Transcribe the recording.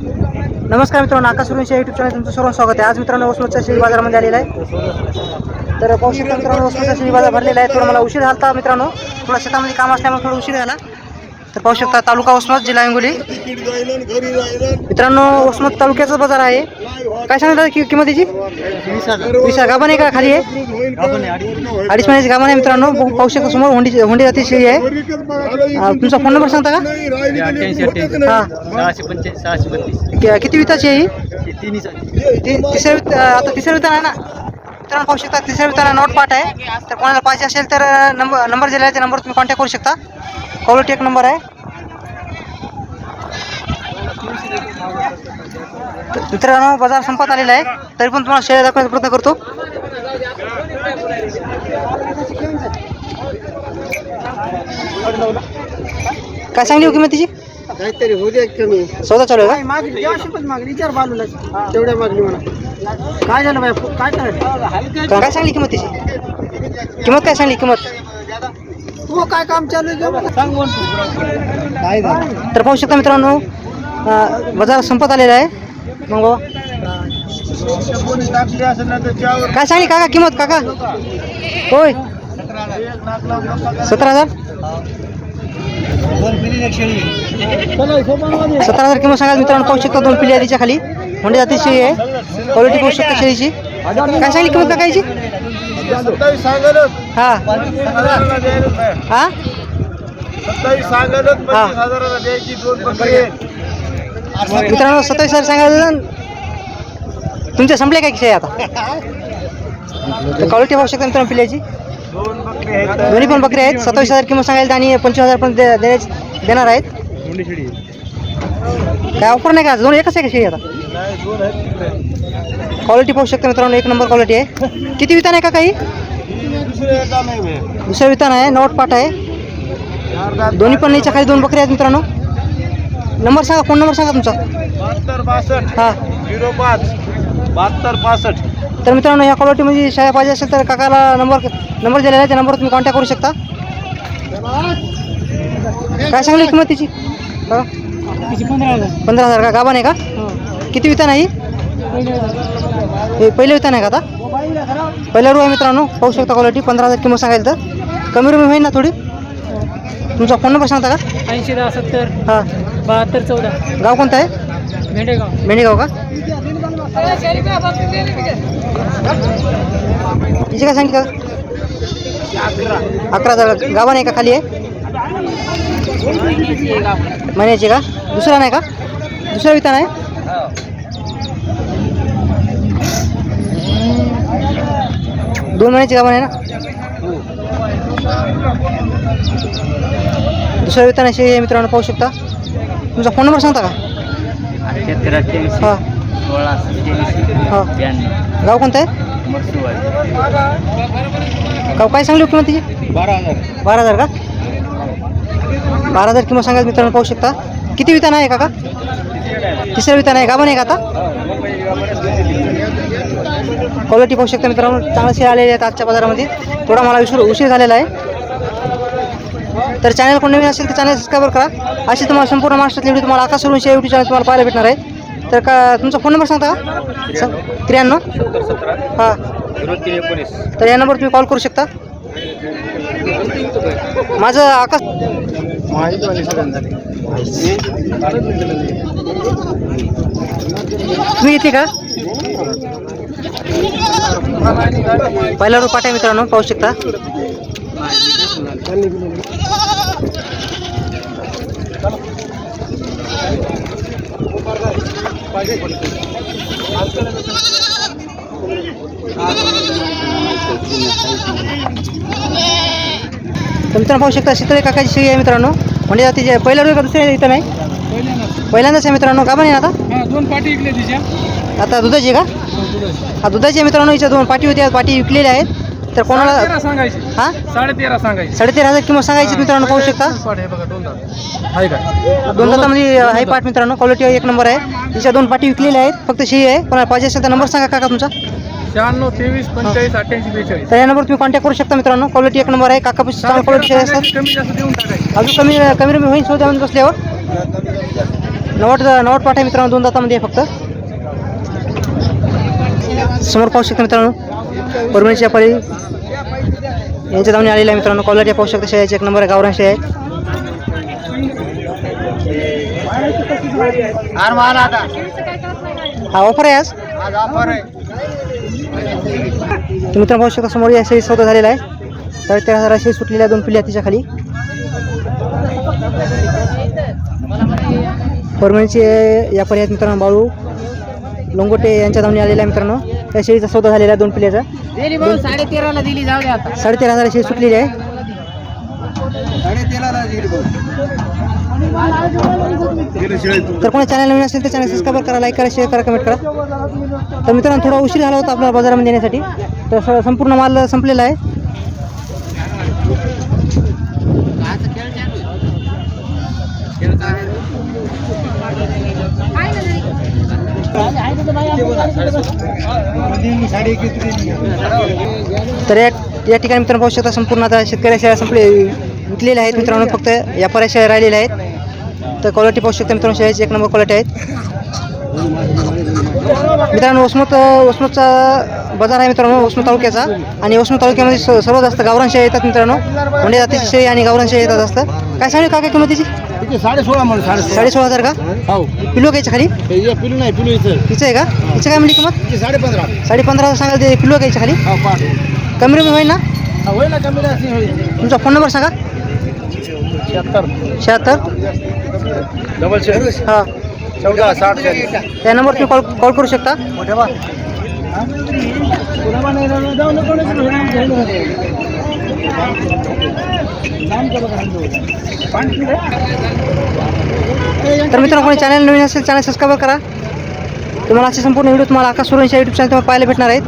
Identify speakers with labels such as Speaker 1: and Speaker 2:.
Speaker 1: नमस्कार मित्रांनो आकाश सुरुंशी YouTube channel तुमचं सर्व स्वागत आहे. आज मित्रांनो वसमतच्या शेळी बाजारामध्ये आलेला आहे. तर पाऊस मित्रांनो वसमतचा शेळी बाजार भरलेला आहे. थोडं मला उशीर झाला मित्रांनो. थोडा शेतामध्ये काम असल्यामुळे थोडं उशीर झाला. तर पाहू शकता तालुका वसमत जिल्हा हिंगोली. मित्रांनो वसमत तालुक्याचा बाजार आहे. काय सांगितलं कि किंमत त्याची वीस गाभण आहे का? खाली आहे? अडीच महिन्याची गाभण आहे मित्रांनो. पाहू शकता समोर. होंडी होंडी जाती शेळी आहे. तुमचा फोन नंबर सांगता का? हां. किती विताची आहे ही? तिसऱ्या आता तिसऱ्या वितान आहे ना? मित्रांनो पाहू शकता तिसऱ्या विताना नोट पाठ आहे. तर कोणाला पाहिजे असेल तर नंबर नंबर दिला आहे त्या नंबर तुम्ही कॉन्टॅक्ट करू शकता. क्वालिटी एक नंबर आहे. तर मित्रांनो बाजार संपत आलेला आहे. तरी पण तुम्हाला शेअर दाखवण्याचा प्रयत्न करतो. काय सांगली हो किंमत तिची
Speaker 2: काहीतरी होऊ द्या कमी.
Speaker 1: सौदा चालू आहे का?
Speaker 2: मागणी जेव्हा मागणी विचार बाजूला तेवढ्या मागणी म्हणा. काय झालं बाय काय करायचं?
Speaker 1: का- काय सांगली किंमत तिची? किंमत काय सांगली किंमत?
Speaker 2: तू काय काम चालू आहे सांग काय
Speaker 1: तर पाहू शकता मित्रांनो अं, बाजार संपत आलेला आहे. मग बाबा.
Speaker 2: टाकली असेल ना तर त्यावर
Speaker 1: काय सांगली काका किंमत काका? होय. सतरा हजार. सतरा हजार किंमत सांगा मित्रांनो पाहू शकता दोन पिढी तिच्या खाली म्हणजे जाती शेळी आहे. क्वालिटी पाहू शकता शेळीची. काय सांगली किंमत
Speaker 2: सांगलच.
Speaker 1: हा. हा? मित्रांनो सत्तावीस हजार सांगायचं तुमच्या संपले काय आता? क्वालिटी पाहू शकता मित्रांनो पिल्याची. दोन्ही पण बकरी आहेत. सत्तावीस हजार किंमत सांगायला आणि पंचवीस हजार पण दे- देणार आहेत. काय ऑफर नाही का? दोन एकच आहे का शेळी आता? क्वालिटी पाहू शकता मित्रांनो एक नंबर क्वालिटी आहे. किती वितान आहे का काही?
Speaker 2: दुसरं
Speaker 1: वितान आहे. नॉट पाट आहे. दोन्ही पण याच्या खाली दोन बकरी आहेत मित्रांनो. नंबर सांगा फोन नंबर सांगा तुमचा.
Speaker 2: बहात्तर बासष्ट.
Speaker 1: हां.
Speaker 2: झिरो पाच. बहात्तर पासष्ट.
Speaker 1: तर मित्रांनो ह्या क्वालिटीमध्ये शाळा पाहिजे असेल तर काकाला नंबर नंबर दिलेला आहे त्या नंबरवर तुम्ही कॉन्टॅक्ट करू शकता. काय सांगली किंमत तिची? हा? पंधरा हजार. का? गाभा नाही का? किती वितान आहे ही? हे पहिले वितान आहे का आता? पहिला रू आहे मित्रांनो पाहू शकता क्वालिटी पंधरा हजार किंमत सांगायला तर. कमी रुमी होईल ना थोडी? तुमचा फोन नंबर सांगता का?
Speaker 2: ऐंशी दहा सत्तर
Speaker 1: हां.
Speaker 2: बहात्तर चौदा.
Speaker 1: गाव कोणतं आहे?
Speaker 2: भेंडेगाव
Speaker 1: मेंढीगाव का? तिची काय सांगितलं? अकरा. हजार गावा नाही का? खाली आहे? महिन्याची का? दुसरा नाही का? दुसरा वितान आहे दोन महिन्याची गाभण आहे ना? दुसऱ्या आहे मित्रांनो पाहू शकता. तुमचा फोन नंबर सांगता का?
Speaker 2: अठ्ठ्याऐंशी
Speaker 1: हां.
Speaker 2: सोळा
Speaker 1: हां.
Speaker 2: ब्याण्णव.
Speaker 1: गाव कोणतं आहे? गाव काय सांगली हो किंमत तिची
Speaker 2: बारा हजार.
Speaker 1: बारा हजार का? बारा हजार किंमत सांगायचं मित्रांनो पाहू शकता. किती वितान आहे काका? तिसऱ्या वितान आहे गाभण आहे का आता? क्वालिटी पाहू शकता मित्रांनो. चांगलं शेअर आलेले आहेत आजच्या बाजारामध्ये. थोडा मला उशीर उशीर झालेला आहे. तर चॅनल कोण नवीन असेल तर चॅनल सबस्क्राईब करा. अशी तुम्हाला संपूर्ण महाराष्ट्रातली व्हिडिओ तुम्हाला आकाश सोडून युट्यूब चॅनल तुम्हाला पाहायला भेटणार आहे. तर का तुमचा फोन नंबर सांगता का? त्र्याण्णव. हां. तर या नंबर तुम्ही कॉल करू शकता. माझं आकाश तुम्ही येते का? पहिला रूप आहे मित्रांनो पाहू शकता. मित्रांनो पाहू शकता शीतळे काकाची शेळी आहे मित्रांनो. म्हणजे आता पहिल्या रूप दुसऱ्या इथं नाही? पहिल्यांदाच आहे मित्रांनो. का पण आता?
Speaker 2: दोन पाठी इकडे तिच्या.
Speaker 1: आता दुधाची आहे का? हा दुधाची आहे मित्रांनो हिच्या दोन पाटी होत्या पाटी विकलेल्या आहेत. तर कोणाला
Speaker 2: सांगायची.
Speaker 1: हा?
Speaker 2: साडे तेरा सांगायची.
Speaker 1: साडेतेरा हजार किंमत सांगायची मित्रांनो पाहू शकता.
Speaker 2: पाठ आहे दोन दात आहे
Speaker 1: दातामध्ये आहे पाठ मित्रांनो क्वालिटी एक नंबर आहे. तिच्या दोन पाटी विकलेल्या आहेत फक्त शेळी आहे. कोणाला पाहिजे असेल तर नंबर सांगा काका तुमचा.
Speaker 2: शहाण्णव तेवीस पंचेचाळीस अठ्ठ्याऐंशी बेचाळीस.
Speaker 1: तर या नंबर तुम्ही कॉन्टॅक्ट करू शकता मित्रांनो. क्वालिटी एक नंबर आहे. काका चांगला क्वालिटी
Speaker 2: देऊन टाकायची.
Speaker 1: अजून कमी कमी कमी होईल शोधामध्ये बसल्यावर. नवट नवट पाठ आहे मित्रांनो दोन दातामध्ये आहे फक्त. समोर पाहू शकता मित्रांनो. परभणीची व्यापारी यांच्या धावणी आलेल्या आहे मित्रांनो. क्वालिटी पाहू शकता शेळ्याची एक नंबर शेळी आहे हा ऑफर आहे आज? तर मित्रांनो पाहू शकता समोर या शेळी सौदा झालेला आहे. साडे तेरा हजार शेळी सुटलेल्या दोन पिल्ल्या तिच्या खाली. परभणीचे व्यापारी आहेत मित्रांनो बाळू लोंगोटे यांच्या धावणी आलेल्या आहे मित्रांनो. त्या शेळीचा सौदा झालेला आहे दोन पिल्ल्याचा
Speaker 2: दिली भाऊ साडे तेराला दिली जाऊ दे आता.
Speaker 1: साडे तेरा हजार शेळी सुटलेली आहे. तर कोणी चॅनल नवीन असेल तर चॅनल सबस्क्राईब करा लाईक करा शेअर करा कमेंट करा. तर मित्रांनो थोडा उशीर झाला होता आपल्याला बाजारामध्ये येण्यासाठी तर स- संपूर्ण माल संपलेला आहे. तर या या ठिकाणी मित्रांनो पाहू शकता संपूर्ण आता शेतकऱ्या शेळ्या संपले विकलेल्या आहेत मित्रांनो फक्त व्यापाऱ्या शेळ्या राहिलेल्या आहेत. तर क्वालिटी पाहू शकता मित्रांनो शेळ्याची एक नंबर क्वालिटी आहेत. मित्रांनो वसमत वसमतचा बाजार आहे मित्रांनो वसमत तालुक्याचा. आणि वसमत तालुक्यामध्ये स- सर्वात जास्त गावरान शेळ्या येतात मित्रांनो. म्हणजे जातीची शेळी आणि गावरान शेळी येतात जास्त. काय सांगू का काय किंमतीची?
Speaker 2: साडे सोळा म्हणून साडे
Speaker 1: साडे सोळा हजार का?
Speaker 2: हो.
Speaker 1: पिलो घ्यायच्या खाली?
Speaker 2: पिलू नाही पिलू इथं.
Speaker 1: तिचं आहे का? तिचं काय म्हणली किंमत?
Speaker 2: साडे पंधरा
Speaker 1: साडे पंधरा हजार सांगाल ते पिलो घ्यायच्या खाली?
Speaker 2: हो पाच
Speaker 1: कमी होईल ना?
Speaker 2: होईल ना कमी जास्त होईल.
Speaker 1: तुमचा फोन नंबर सांगा.
Speaker 2: शहात्तर.
Speaker 1: शहात्तर.
Speaker 2: डबल शे
Speaker 1: हां.
Speaker 2: चौदा साठ
Speaker 1: त्या नंबर तुम्ही कॉल कॉल करू शकता.
Speaker 2: मोठ्या बा.
Speaker 1: तर मित्रांनो कोणी चॅनल नवीन असेल चॅनल सबस्क्राईब करा. तुम्हाला असे संपूर्ण व्हिडिओ तुम्हाला आकाश सुरेंच्या युट्यूब चॅनल तुम्हाला पाहायला भेटणार आहेत.